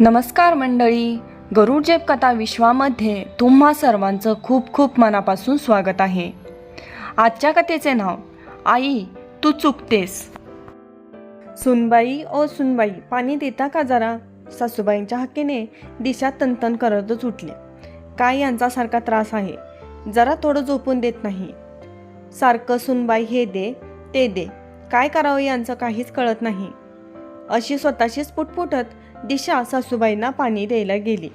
नमस्कार मंडळी गरुड जेप कथा विश्वामध्ये तुम्हा सर्वांचं खूप खूप मनापासून स्वागत आहे. आजच्या कथेचे नाव आई तू चुकतेस. सुनबाई ओ सुनबाई पाणी देता का जरा? सासूबाईंच्या हक्कीने दिशा तंतन करतच उठली. काय यांचा सारखा त्रास आहे? जरा थोडं झोपून देत नाही. सारखं सुनबाई हे दे ते दे. काय करावं यांचं काहीच कळत नाही. अशी स्वतःशीच पुटपुटत दिशा सासूबाईंना पाणी द्यायला गेली.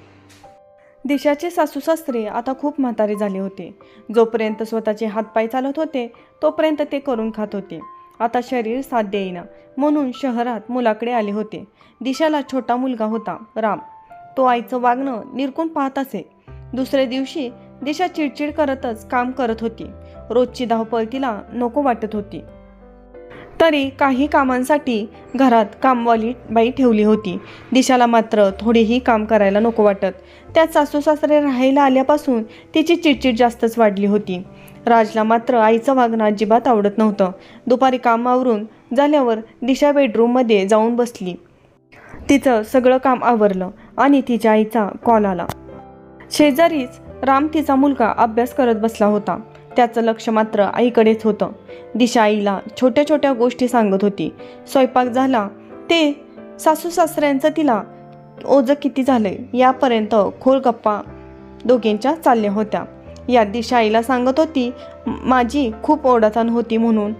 दिशाचे सासू सासरे आता खूप म्हातारे झाले होते. जोपर्यंत स्वतःचे हातपाय चालत होते तोपर्यंत ते करून खात होते. आता शरीर साथ देईना म्हणून शहरात मुलाकडे आले होते. दिशाला छोटा मुलगा होता राम. तो आईचं वागणं निरकून पाहत असे. दुसऱ्या दिवशी दिशा चिडचिड करतच काम करत होती. रोजची धावपळ तिला नको वाटत होती. तरी काही कामांसाठी घरात कामवाली बाई ठेवली होती. दिशाला मात्र थोडेही काम करायला नको वाटत. त्यात सासू सासरे राहायला आल्यापासून तिची चिडचिड जास्तच वाढली होती. राजला मात्र आईचं वागणं अजिबात आवडत नव्हतं. दुपारी कामावरून झाल्यावर दिशा बेडरूममध्ये जाऊन बसली. तिचं सगळं काम आवरलं आणि तिच्या आईचा कॉल आला. शेजारीच राम तिचा मुलगा अभ्यास करत बसला होता. त्याचं लक्ष मात्र आईकडेच होतं. दिशा आईला छोट्या छोट्या गोष्टी सांगत होती. स्वयंपाक झाला. ते सासू सासऱ्यांचं तिला ओझं किती झालंय यापर्यंत खोल गप्पा दोघींच्या चालल्या होत्या. यात दिशा आईला सांगत होती माझी खूप ओढाताण होती म्हणून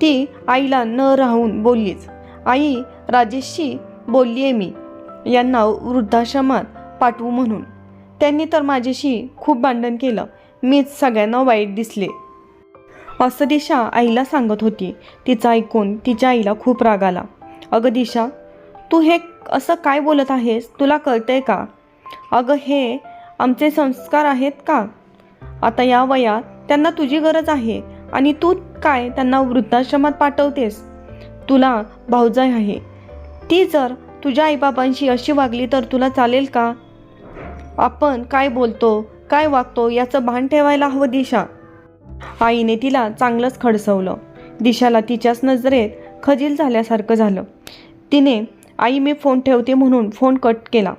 ती आईला न राहून बोललीच. आई राजेशशी बोलली आहे मी. यांना वृद्धाश्रमात पाठवू म्हणून. त्यांनी तर माझ्याशी खूप भांडण केलं. मीच सगळ्यांना वाईट दिसले. असं दिशा आईला सांगत होती. तिचं ऐकून तिच्या आईला खूप राग आला. अगं दिशा तू हे असं काय बोलत आहेस? तुला कळतंय का? अगं हे आमचे संस्कार आहेत का? आता या वयात त्यांना तुझी गरज आहे आणि तू काय त्यांना वृद्धाश्रमात पाठवतेस? तुला भाऊजाई आहे. ती जर तुझ्या आईबाबांशी अशी वागली तर तुला चालेल का? आपण काय बोलतो काय वागतो याचं भान ठेवायला हवं दिशा. आईने तिला चांगलंच खडसवलं. दिशाला तिच्याच नजरेत खजील झाल्यासारखं झालं. तिने आई मी फोन ठेवते म्हणून फोन कट केला.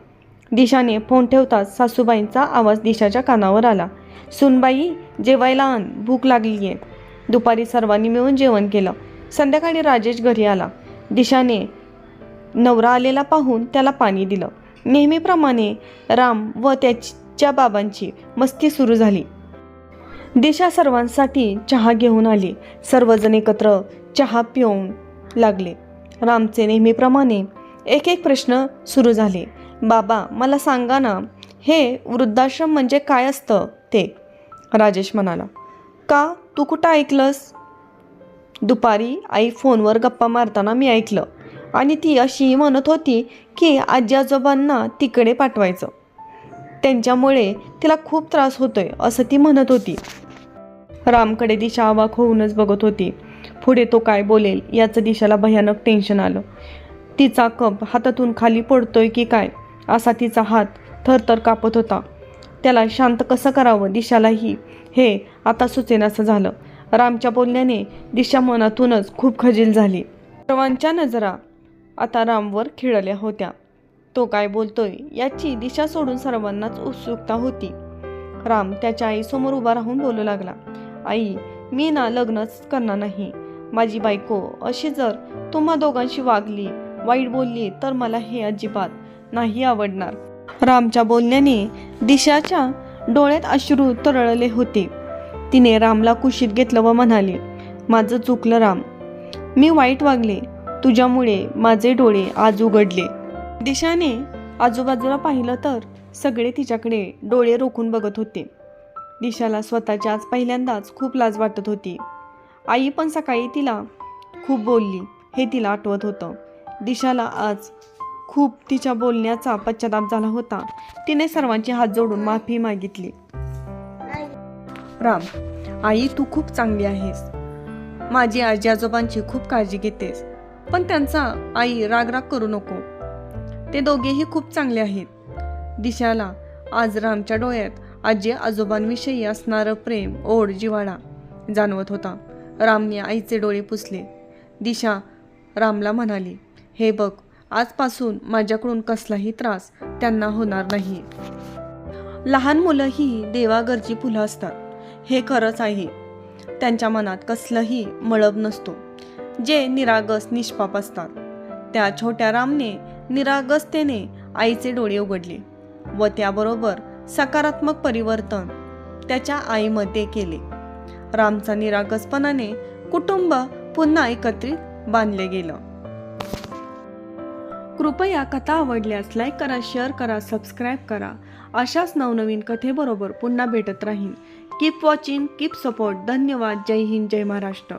दिशाने फोन ठेवताच सासूबाईंचा आवाज दिशाच्या कानावर आला. सुनबाई जेवायला आण भूक लागली आहे दुपारी सर्वांनी मिळून जेवण केलं. संध्याकाळी राजेश घरी आला. दिशाने नवरा आलेला पाहून त्याला पाणी दिलं. नेहमीप्रमाणे राम व त्याच्या बाबांची मस्ती सुरू झाली. दिशा सर्वांसाठी चहा घेऊन आली. सर्वजण एकत्र चहा पिऊन लागले. रामचे नेहमीप्रमाणे एक एक प्रश्न सुरू झाले. बाबा मला सांगा ना हे वृद्धाश्रम म्हणजे काय असतं ते? राजेश म्हणाला. का? तू कुठं ऐकलंस? दुपारी आई फोनवर गप्पा मारताना मी ऐकलं आणि ती अशी म्हणत होती की आजी आजोबांना तिकडे पाठवायचं. त्यांच्यामुळे तिला खूप त्रास होतोय असं ती म्हणत होती. रामकडे दिशा अवाक होऊनच बघत होती. पुढे तो काय बोलेल याचं दिशाला भयानक टेन्शन आलं. तिचा कप हातातून खाली पडतोय की काय? असा तिचा हात थरथर कापत होता. त्याला शांत कसं करावं दिशालाही? हे आता सुचेनासं झालं. रामच्या बोलण्याने दिशा मनातूनच खूप खजील झाली. सर्वांच्या नजरा आता रामवर खिळल्या होत्या. तो काय बोलतोय याची दिशा सोडून सर्वांनाच उत्सुकता होती. राम त्याच्या आईसमोर उभा राहून बोलू लागला. आई मी ना लग्नच करणार नाही. माझी बायको अशी जर तुम्हा दोघांशी वागली वाईट बोलली तर मला हे अजिबात नाही आवडणार. रामच्या बोलण्याने दिशाच्या डोळ्यात अश्रू तरळले होते. तिने रामला कुशीत घेतलं व म्हणाले माझं चुकलं राम. मी वाईट वागले. तुझ्यामुळे माझे डोळे आज उघडले. दिशाने आजूबाजूला पाहिलं तर सगळे तिच्याकडे डोळे रोखून बघत होते. दिशाला स्वतःच्या आज पहिल्यांदाच खूप लाज वाटत होती. आई पण सकाळी तिला खूप बोलली. हे तिला आठवत होतं. दिशाला आज खूप तिच्या बोलण्याचा पश्चाताप झाला होता. तिने सर्वांचे हात जोडून माफी मागितली. राम आई तू खूप चांगली आहेस. माझी आजी आजोबांची खूप काळजी घेतेस. पण त्यांचा आई रागराग करू नको. ते दोघेही खूप चांगले आहेत. दिशाला आज रामच्या डोळ्यात आजी आजोबांविषयी असणारं प्रेम ओढ जिवाळा जाणवत होता. रामने आईचे डोळे पुसले. दिशा रामला म्हणाली हे बघ आजपासून माझ्याकडून कसलाही त्रास त्यांना होणार नाही. लहान मुलंही देवागरची फुलं असतात. हे खरंच आहे. त्यांच्या मनात कसलंही मळब नसतो. जे निरागस निष्पाप असतात. त्या छोट्या रामने निरागसतेने आईचे डोळे उघडले व त्याबरोबर सकारात्मक परिवर्तन त्याच्या आईमध्ये केले. रामचा निरागसपणाने कुटुंब पुन्हा एकत्रित बांधले गेलं. कृपया कथा आवडल्यास लाईक करा शेअर करा सबस्क्राईब करा. अशाच नवनवीन कथेबरोबर पुन्हा भेटत राहीन. कीप वॉचिंग कीप सपोर्ट धन्यवाद. जय हिंद जय महाराष्ट्र.